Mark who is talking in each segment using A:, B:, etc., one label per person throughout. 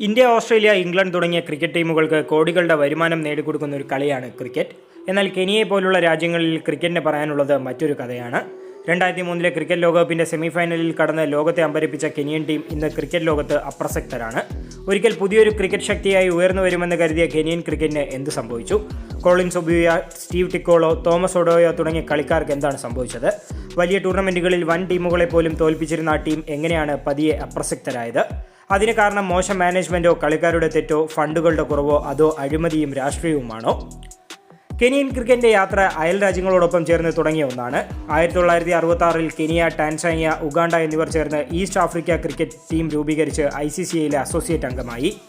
A: India Australia England തുടങ്ങിയ cricket ടീമുകൾക്ക് കോടികളുടെ വരുമാനം നേടിക്കൊടുക്കുന്ന ഒരു കളിയാണ് ക്രിക്കറ്റ്. എന്നാൽ കെനിയെ പോലുള്ള രാജ്യങ്ങളിൽ ക്രിക്കറ്റിന് പറയാനുള്ളത് മറ്റൊരു കഥയാണ്. രണ്ടായിരത്തി മൂന്നിലെ ക്രിക്കറ്റ് ലോകകപ്പിന്റെ സെമിഫൈനലിൽ കടന്ന് ലോകത്തെ അമ്പരിപ്പിച്ച കെനിയൻ ടീം ഇന്ന് ക്രിക്കറ്റ് ലോകത്ത് അപ്രസക്തരാണ്. ഒരിക്കൽ പുതിയൊരു ക്രിക്കറ്റ് ശക്തിയായി ഉയർന്നു വരുമെന്ന് കരുതിയ കെനിയൻ ക്രിക്കറ്റിന് എന്ത് സംഭവിച്ചു? Collins Obuya Steve Tikolo Thomas Odoyo തുടങ്ങിയ കളിക്കാർക്ക് എന്താണ് സംഭവിച്ചത്? വലിയ ടൂർണമെന്റുകളിൽ വൻ ടീമുകളെ പോലും തോൽപ്പിച്ചിരുന്ന ആ ടീം എങ്ങനെയാണ് പതിയെ അപ്രസക്തരായത്? അതിന് കാരണം മോശം മാനേജ്മെന്റോ കളിക്കാരുടെ തെറ്റോ ഫണ്ടുകളുടെ കുറവോ അതോ അഴിമതിയും രാഷ്ട്രീയവുമാണോ? കെനിയൻ ക്രിക്കറ്റിന്റെ യാത്ര അയൽ രാജ്യങ്ങളോടൊപ്പം ചേർന്ന് തുടങ്ങിയ ഒന്നാണ്. ആയിരത്തി തൊള്ളായിരത്തി അറുപത്തി ആറിൽ കെനിയ ടാൻസാനിയ ഉഗാണ്ട എന്നിവർ ചേർന്ന് ഈസ്റ്റ് ആഫ്രിക്ക ക്രിക്കറ്റ് ടീം രൂപീകരിച്ച് ഐ സി സി ഐയിലെ അസോസിയേറ്റ് അംഗമായി.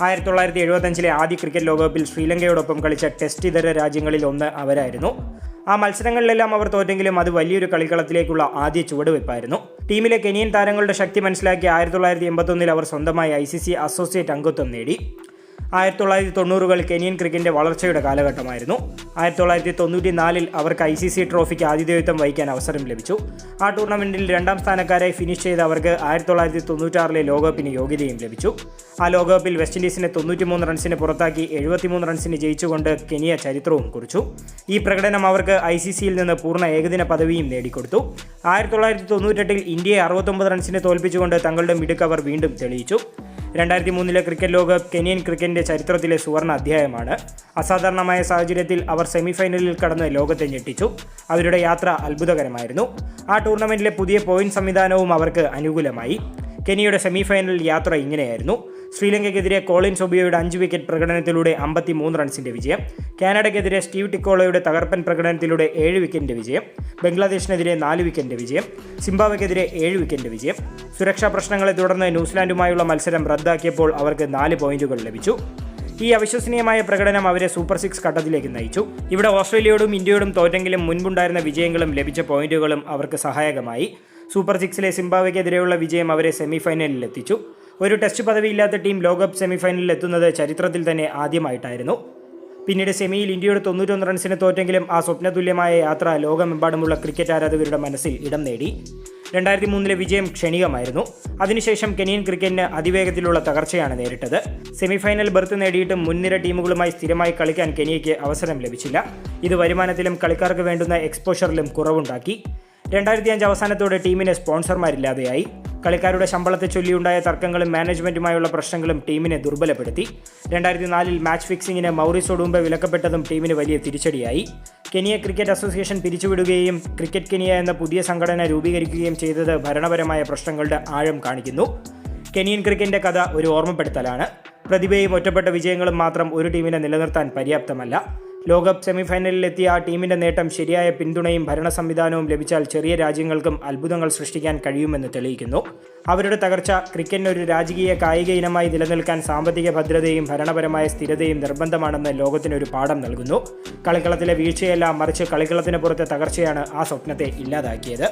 A: ആയിരത്തി തൊള്ളായിരത്തി എഴുപത്തഞ്ചിലെ ആദ്യ ക്രിക്കറ്റ് ലോകകപ്പിൽ ശ്രീലങ്കയോടൊപ്പം കളിച്ച ടെസ്റ്റ് ഇതര രാജ്യങ്ങളിൽ ഒന്ന് അവരായിരുന്നു. ആ മത്സരങ്ങളിലെല്ലാം അവർ തോറ്റെങ്കിലും അത് വലിയൊരു കളിക്കളത്തിലേക്കുള്ള ആദ്യ ചുവടുവെപ്പായിരുന്നു. ടീമിലെ കെനിയൻ താരങ്ങളുടെ ശക്തി മനസ്സിലാക്കി ആയിരത്തി തൊള്ളായിരത്തി എൺപത്തൊന്നിൽ അവർ സ്വന്തമായി ഐ സി സി അസോസിയേറ്റ് അംഗത്വം നേടി. ആയിരത്തി തൊള്ളായിരത്തി തൊണ്ണൂറുകൾ കെനിയൻ ക്രിക്കറ്റിന്റെ വളർച്ചയുടെ കാലഘട്ടമായിരുന്നു. ആയിരത്തി തൊള്ളായിരത്തി തൊണ്ണൂറ്റി നാലിൽ അവർക്ക് ഐ സി സി ട്രോഫിക്ക് ആതിഥേയത്വം വഹിക്കാൻ അവസരം ലഭിച്ചു. ആ ടൂർണമെന്റിൽ രണ്ടാം സ്ഥാനക്കാരായി ഫിനിഷ് ചെയ്ത അവർക്ക് ആയിരത്തി തൊള്ളായിരത്തി തൊണ്ണൂറ്റാറിലെ ലോകകപ്പിന് യോഗ്യതയും ലഭിച്ചു. ആ ലോകകപ്പിൽ വെസ്റ്റ് ഇൻഡീസിനെ തൊണ്ണൂറ്റിമൂന്ന് റൺസിന് പുറത്താക്കി എഴുപത്തിമൂന്ന് റൺസിന് ജയിച്ചുകൊണ്ട് കെനിയ ചരിത്രവും കുറിച്ചു. ഈ പ്രകടനം അവർക്ക് ഐ സി സിയിൽ നിന്ന് പൂർണ ഏകദിന പദവിയും നേടിക്കൊടുത്തു. ആയിരത്തി തൊള്ളായിരത്തി തൊണ്ണൂറ്റെട്ടിൽ ഇന്ത്യയെ അറുപത്തൊമ്പത് റൺസിന് തോൽപ്പിച്ചുകൊണ്ട് തങ്ങളുടെ മിടുക്ക് അവർ വീണ്ടും തെളിയിച്ചു. രണ്ടായിരത്തി മൂന്നിലെ ക്രിക്കറ്റ് ലോകകപ്പ് കെനിയൻ ക്രിക്കറ്റിന്റെ ചരിത്രത്തിലെ സുവർണ അധ്യായമാണ്. അസാധാരണമായ സാഹചര്യത്തിൽ അവർ സെമിഫൈനലിൽ കടന്ന് ലോകത്തെ ഞെട്ടിച്ചു. അവരുടെ യാത്ര അത്ഭുതകരമായിരുന്നു. ആ ടൂർണമെന്റിലെ പുതിയ പോയിന്റ് സംവിധാനവും അവർക്ക് അനുകൂലമായി. കെനിയുടെ സെമിഫൈനൽ യാത്ര ഇങ്ങനെയായിരുന്നു. ശ്രീലങ്കയ്ക്കെതിരെ കോളിൻ ഒബിയോയുടെ അഞ്ച് വിക്കറ്റ് പ്രകടനത്തിലൂടെ അമ്പത്തി മൂന്ന് റൺസിന്റെ വിജയം. കാനഡയ്ക്കെതിരെ സ്റ്റീവ് ടിക്കോളയുടെ തകർപ്പൻ പ്രകടനത്തിലൂടെ ഏഴ് വിക്കറ്റിന്റെ വിജയം. ബംഗ്ലാദേശിനെതിരെ നാല് വിക്കറ്റിന്റെ വിജയം. സിംബാബ്വെക്കെതിരെ ഏഴ് വിക്കറ്റിന്റെ വിജയം. സുരക്ഷാ പ്രശ്നങ്ങളെ തുടർന്ന് ന്യൂസിലാൻഡുമായുള്ള മത്സരം റദ്ദാക്കിയപ്പോൾ അവർക്ക് നാല് പോയിന്റുകൾ ലഭിച്ചു. ഈ അവിശ്വസനീയമായ പ്രകടനം അവരെ സൂപ്പർ സിക്സ് ഘട്ടത്തിലേക്ക് നയിച്ചു. ഇവിടെ ഓസ്ട്രേലിയയോടും ഇന്ത്യയോടും തോറ്റെങ്കിലും മുൻപുണ്ടായിരുന്ന വിജയങ്ങളും ലഭിച്ച പോയിന്റുകളും അവർക്ക് സഹായകമായി. സൂപ്പർ സിക്സിലെ സിംബാബ്വെക്കെതിരെയുള്ള വിജയം അവരെ സെമിഫൈനലിൽ എത്തിച്ചു ഒരു ടെസ്റ്റ് പദവിയില്ലാത്ത ടീം ലോകകപ്പ് സെമിഫൈനലിൽ എത്തുന്നത് ചരിത്രത്തിൽ തന്നെ ആദ്യമായിട്ടായിരുന്നു. പിന്നീട് സെമിയിൽ ഇന്ത്യയുടെ തൊണ്ണൂറ്റൊന്ന് റൺസിന് തോറ്റെങ്കിലും ആ സ്വപ്നതുല്യമായ യാത്ര ലോകമെമ്പാടുമുള്ള ക്രിക്കറ്റ് ആരാധകരുടെ മനസ്സിൽ ഇടം നേടി. രണ്ടായിരത്തി മൂന്നിലെ വിജയം ക്ഷണികമായിരുന്നു. അതിനുശേഷം കെനിയൻ ക്രിക്കറ്റിന് അതിവേഗത്തിലുള്ള തകർച്ചയാണ് നേരിട്ടത്. സെമിഫൈനൽ ബർത്ത് നേടിയിട്ടും മുൻനിര ടീമുകളുമായി സ്ഥിരമായി കളിക്കാൻ കെനിയയ്ക്ക് അവസരം ലഭിച്ചില്ല. ഇത് വരുമാനത്തിലും കളിക്കാർക്ക് വേണ്ടുന്ന എക്സ്പോഷറിലും കുറവുണ്ടാക്കി. രണ്ടായിരത്തി അഞ്ച് അവസാനത്തോടെ ടീമിന് സ്പോൺസർമാരില്ലാതെയായി കളിക്കാരുടെ ശമ്പളത്തെ ചൊല്ലിയുണ്ടായ തർക്കങ്ങളും മാനേജ്മെന്റുമായുള്ള പ്രശ്നങ്ങളും ടീമിനെ ദുർബലപ്പെടുത്തി. രണ്ടായിരത്തി നാലിൽ മാച്ച് ഫിക്സിങ്ങിന് മൗറിസ് ഒഡൂംബെ വിലക്കപ്പെട്ടതും ടീമിന് വലിയ തിരിച്ചടിയായി. കെനിയ ക്രിക്കറ്റ് അസോസിയേഷൻ പിരിച്ചുവിടുകയും ക്രിക്കറ്റ് കെനിയ എന്ന പുതിയ സംഘടന രൂപീകരിക്കുകയും ചെയ്തത് ഭരണപരമായ പ്രശ്നങ്ങളുടെ ആഴം കാണിക്കുന്നു. കെനിയൻ ക്രിക്കറ്റിന്റെ കഥ ഒരു ഓർമ്മപ്പെടുത്തലാണ്. പ്രതിഭയും ഒറ്റപ്പെട്ട വിജയങ്ങളും മാത്രം ഒരു ടീമിനെ നിലനിർത്താൻ പര്യാപ്തമല്ല. ലോകകപ്പ് സെമിഫൈനലിലെത്തിയ ആ ടീമിന്റെ നേട്ടം ശരിയായ പിന്തുണയും ഭരണ സംവിധാനവും ലഭിച്ചാൽ ചെറിയ രാജ്യങ്ങൾക്കും അത്ഭുതങ്ങൾ സൃഷ്ടിക്കാൻ കഴിയുമെന്ന് തെളിയിക്കുന്നു. അവരുടെ തകർച്ച ക്രിക്കറ്റിന് ഒരു രാജകീയ കായിക ഇനമായി നിലനിൽക്കാൻ സാമ്പത്തിക ഭദ്രതയും ഭരണപരമായ സ്ഥിരതയും നിർബന്ധമാണെന്ന് ലോകത്തിനൊരു പാഠം നൽകുന്നു. കളിക്കളത്തിലെ വീഴ്ചയല്ല മറിച്ച് കളിക്കളത്തിന് പുറത്തെ തകർച്ചയാണ് ആ സ്വപ്നത്തെ ഇല്ലാതാക്കിയത്.